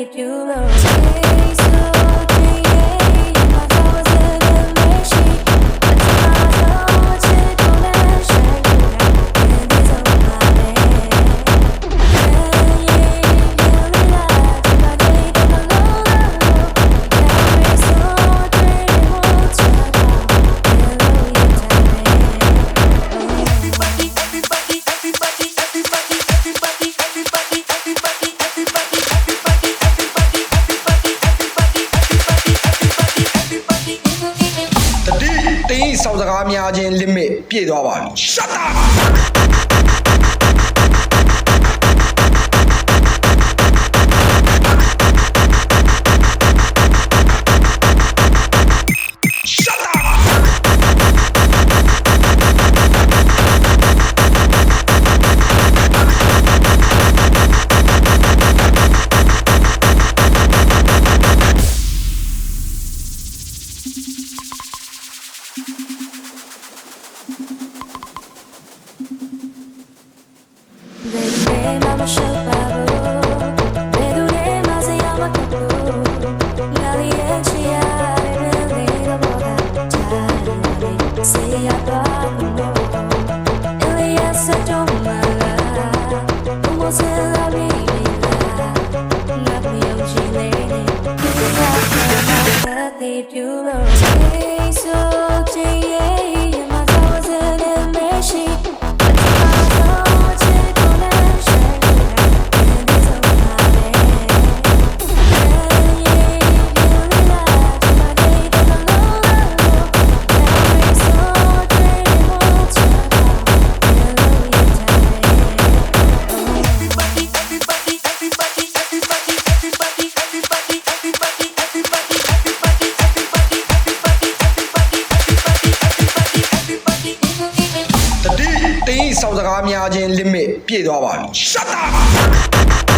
need you, Lord. ဒီဆောက်စကားများခြင်း limit ပြည့်သွားပါပြီ shut up If you love me so, yeah. ဆောင်စကားများခြင်း limit ပြည့်သွားပါပြီ shut up